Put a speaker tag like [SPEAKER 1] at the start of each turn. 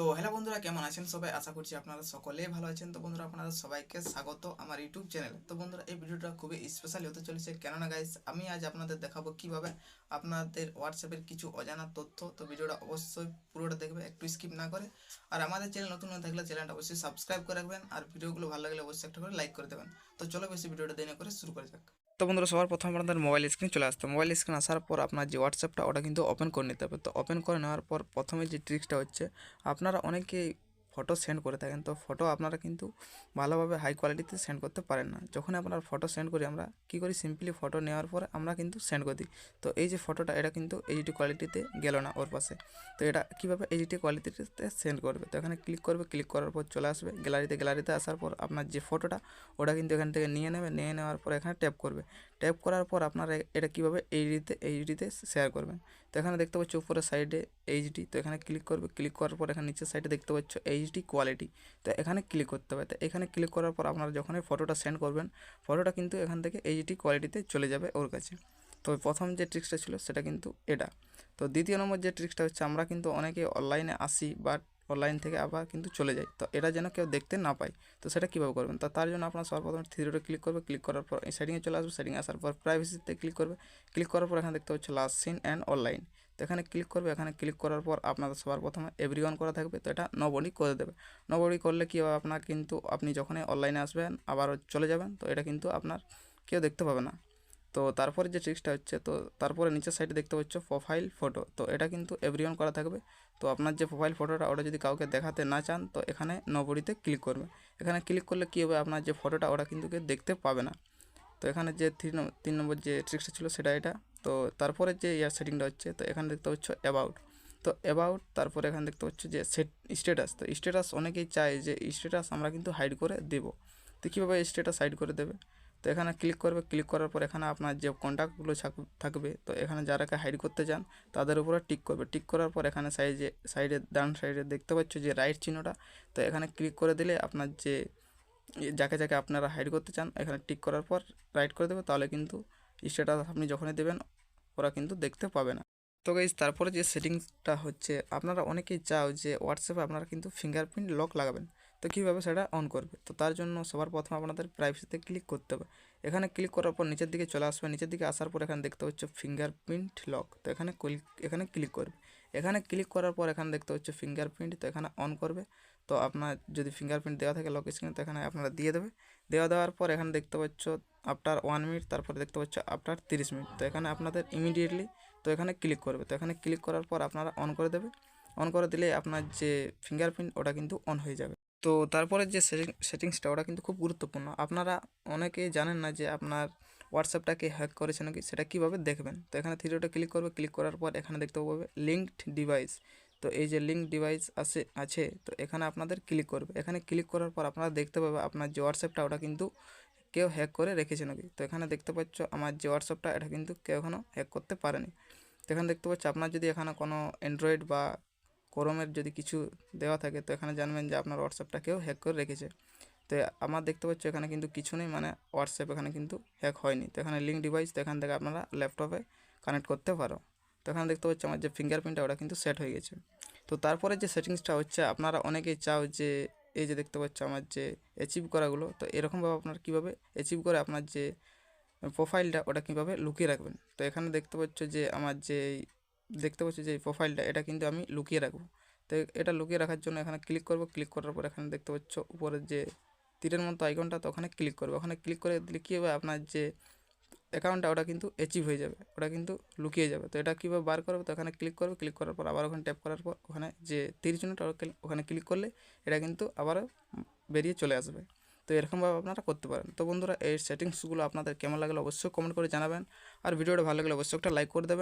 [SPEAKER 1] তো হ্যালো বন্ধুরা, কেমন আছেন সবাই? আশা করছি আপনারা সকলেই ভালো আছেন। তো বন্ধুরা আপনারা সবাইকে স্বাগত আমার ইউটিউব চ্যানেলে। তো বন্ধুরা, এই ভিডিওটা খুবই স্পেশালি হতে চলেছে। কেননা গাইস আমি আজ আপনাদের দেখাবো কীভাবে আপনাদের হোয়াটসঅ্যাপের কিছু অজানা তথ্য। তো ভিডিওটা অবশ্যই পুরোটা দেখবে, একটু স্কিপ না করে। আর আমাদের চ্যানেল নতুন হয়ে থাকলে চ্যানেলটা অবশ্যই সাবস্ক্রাইব করে রাখবেন। আর ভিডিওগুলো ভালো লাগলে অবশ্যই একটা করে লাইক করে দেবেন। তো চলো বেশি ভিডিওটা দেরি না করে শুরু করে যাক। তো বন্ধুরা, সবার প্রথম আপনাদের মোবাইল স্ক্রিন চলে আসতো মোবাইল স্ক্রিন আসার পর আপনার যে হোয়াটসঅ্যাপটা ওটা কিন্তু ওপেন করে নিতে হবে। তো ওপেন করে নেওয়ার পর প্রথমে যে ট্রিক্সটা হচ্ছে, আপনারা অনেকেই ফটো সেন্ড করে থাকেন, তো ফটো আপনারা কিন্তু ভালোভাবে হাই কোয়ালিটিতে সেন্ড করতে পারেন না। যখন আপনার ফটো সেন্ড করি, আমরা কী করি? সিম্পলি ফটো নেওয়ার পরে আমরা কিন্তু সেন্ড করে দিই। তো এই যে ফটোটা এটা কিন্তু এইচডি কোয়ালিটিতে গেল না ওর পাশে। তো এটা কীভাবে এইচডি কোয়ালিটিতে সেন্ড করবে? তো এখানে ক্লিক করবে ক্লিক করার পর চলে আসবে। গ্যালারিতে গ্যালারিতে আসার পর আপনার যে ফটোটা ওটা কিন্তু এখান থেকে নিয়ে নেবে। নিয়ে নেওয়ার পর এখানে ট্যাপ করবে। ট্যাপ করার পর আপনারা এটা কীভাবে এইচডিতে এইচডিতে শেয়ার করবেন? এখানে দেখতে পাচ্ছ উপরে সাইডে এইচডি তো এখানে ক্লিক করবে ক্লিক করার পর এখানে নিচের সাইডে দেখতে পাচ্ছ এইচডি কোয়ালিটি তো এখানে ক্লিক করতে হবে। তো এখানে ক্লিক করার পর আপনারা যখনই ফটোটা সেন্ড করবেন ফটোটা কিন্তু এখান থেকে এইচডি কোয়ালিটিতে চলে যাবে ওর কাছে। তো প্রথম যে ট্রিক্সটা ছিল সেটা কিন্তু এটা। তো দ্বিতীয় নম্বর যে ট্রিক্সটা হচ্ছে, আমরা কিন্তু অনেকে অনলাইনে আসি বাট অনলাইন থেকে আবার কিন্তু চলে যাই তো এটা যেন কেউ দেখতে না পায়। তো সেটা কীভাবে করবেন? তো তার জন্য আপনার সর্বপ্রথম থ্রিডোটে ক্লিক করবে। ক্লিক করার পর সেটিংয়ে চলে আসবে। সেটিং আসার পর প্রাইভেসিতে ক্লিক করবে। ক্লিক করার পর এখানে দেখতে হচ্ছে লাস্ট সিন অ্যান্ড অনলাইন তো এখানে ক্লিক করবে। এখানে ক্লিক করার পর আপনাদের সবার প্রথমে এভরি অন করা থাকবে। তো এটা নবডি করে দেবে। নবডি করলে কী হবে? আপনার কিন্তু আপনি যখনই অনলাইনে আসবেন আবার চলে যাবেন। তো এটা কিন্তু আপনার কেউ দেখতে পাবে না। তো তারপরে যে ট্রিক্সটা হচ্ছে, তো তারপরে নিচের সাইডে দেখতে পাচ্ছ প্রোফাইল ফটো তো এটা কিন্তু এভরিওন করা থাকবে। তো আপনার যে প্রোফাইল ফটোটা ওটা যদি কাউকে দেখাতে না চান, তো এখানে নবরিতে ক্লিক করবে। এখানে ক্লিক করলে কী হবে? আপনার যে ফটোটা ওটা কিন্তু কেউ দেখতে পাবে না। তো এখানে যে থ্রি তিন নম্বর যে ট্রিক্সটা ছিল, সেটা এটা। তো তারপরে যে ইয়ার সেটিংটা হচ্ছে, তো এখানে দেখতে পাচ্ছ অ্যাবাউট তো অ্যাবাউট তারপরে এখানে দেখতে পাচ্ছ যে সেট স্ট্যাটাস তো স্ট্যাটাস অনেকেই চায় যে স্ট্যাটাস আমরা কিন্তু হাইড করে দেব। তো কীভাবে স্ট্যাটাস হাইড করে দেবে? তো এখানে ক্লিক করবে ক্লিক করার পর এখানে আপনার যে কন্ট্যাক্টগুলো থাকবে, তো এখানে যারাকে হাইড করতে চান, তাদের উপরে টিক করবে। টিক করার পর এখানে সাইডে সাইডে ডান সাইডে দেখতে পাচ্ছ যে রাইট চিহ্নটা, তো এখানে ক্লিক করে দিলে আপনার যে, যাকে যাকে আপনারা হাইড করতে চান, এখানে টিক করার পর রাইট করে দেবে, তাহলে কিন্তু স্ট্যাটাস আপনি যখনই দেবেন, ওরা কিন্তু দেখতে পাবে না। তো গাইজ তারপরে যে সেটিংসটা হচ্ছে, আপনারা অনেকেই চাও যে হোয়াটসঅ্যাপে আপনারা কিন্তু ফিঙ্গারপ্রিন্ট লক লাগাবেন। তো কীভাবে সেটা অন করবে? তো তার জন্য সবার প্রথমে আপনাদের প্রাইভেসিতে ক্লিক করতে হবে। এখানে ক্লিক করার পর নিচের দিকে চলে আসবে। নিচের দিকে আসার পর এখানে দেখতে হচ্ছে ফিঙ্গারপ্রিন্ট লক তো এখানে এখানে ক্লিক করবে। এখানে ক্লিক করার পর এখানে দেখতে হচ্ছে ফিঙ্গারপ্রিন্ট তো এখানে অন করবে। তো আপনার যদি ফিঙ্গারপ্রিন্ট দেওয়া থাকে লক স্ক্রিনে তো এখানে আপনারা দিয়ে দেবে। দেওয়া দেওয়ার পর এখানে দেখতে পাচ্ছ আফটার ওয়ান মিনিট তারপরে দেখতে পাচ্ছ আফটার তিরিশ মিনিট তো এখানে আপনাদের ইমিডিয়েটলি তো এখানে ক্লিক করবে। তো এখানে ক্লিক করার পর আপনারা অন করে দেবে। অন করে দিলে আপনার যে ফিঙ্গারপ্রিন্ট ওটা কিন্তু অন হয়ে যাবে। তো তারপরে যে সেটিং সেটিংসটা ওটা কিন্তু খুব গুরুত্বপূর্ণ। আপনারা অনেকেই জানেন না যে আপনার হোয়াটসঅ্যাপটাকে হ্যাক করেছে নাকি, সেটা কীভাবে দেখবেন? তো এখানে থ্রিডোটা ক্লিক করবে ক্লিক করার পর এখানে দেখতে পাবে লিঙ্কড ডিভাইস তো এই যে লিঙ্ক ডিভাইস আছে আছে, তো এখানে আপনাদের ক্লিক করবে। এখানে ক্লিক করার পর আপনারা দেখতে পাবে আপনার যে হোয়াটসঅ্যাপটা ওটা কিন্তু কেউ হ্যাক করে রেখেছে নাকি? তো এখানে দেখতে পাচ্ছ আমার যে হোয়াটসঅ্যাপটা এটা কিন্তু কেউ এখনও হ্যাক করতে পারেনি। তো এখানে দেখতে পাচ্ছ আপনার যদি এখানে কোনো অ্যান্ড্রয়েড বা ক্রোমের যদি কিছু দেওয়া থাকে, তো এখানে জানবেন যে আপনার হোয়াটসঅ্যাপটা কেউ হ্যাক করে রেখেছে। তো আমার দেখতে পাচ্ছ এখানে কিন্তু কিছু নেই মানে হোয়াটসঅ্যাপ এখানে কিন্তু হ্যাক হয়নি। তো এখানে লিঙ্ক ডিভাইস তো এখান থেকে আপনারা ল্যাপটপে কানেক্ট করতে পারো। তো এখানে দেখতে পাচ্ছ আমার যে ফিঙ্গারপ্রিন্টটা ওটা কিন্তু সেট হয়ে গেছে। তো তারপরে যে সেটিংসটা হচ্ছে, আপনারা অনেকেই চাও যে, এই যে দেখতে পাচ্ছ আমার যে অ্যাচিভ করাগুলো, তো এরকমভাবে আপনার কীভাবে অ্যাচিভ করে আপনার যে প্রোফাইলটা ওটা কীভাবে লুকিয়ে রাখবেন? তো এখানে দেখতে পাচ্ছ যে আমার যে দেখতে পাচ্ছি যে প্রোফাইলটা এটা কিন্তু আমি লুকিয়ে রাখব। তো এটা লুকিয়ে রাখার জন্য এখানে ক্লিক করব ক্লিক করার পর এখানে দেখতে পাচ্ছ উপরের যে তীরের মতো আইকনটা তো ওখানে ক্লিক করবে। ওখানে ক্লিক করে দিলে কী হবে আপনার যে অ্যাকাউন্টটা ওটা কিন্তু অ্যাচিভ হয়ে যাবে, ওটা কিন্তু লুকিয়ে যাবে। তো এটা কীভাবে বার করবে, তো ওখানে ক্লিক করবে ক্লিক করার পর আবার ওখানে ট্যাপ করার পর ওখানে যে তিরিশ মিনিট ওখানে ক্লিক করলে এটা কিন্তু আবারও বেরিয়ে চলে আসবে। তো এরকমভাবে আপনারা করতে পারেন। তো বন্ধুরা, এই সেটিংসগুলো আপনাদের কেমন লাগল অবশ্যই কমেন্ট করে জানাবেন। আর ভিডিওটা ভালো লাগলে অবশ্যই একটা লাইক করে দেবেন।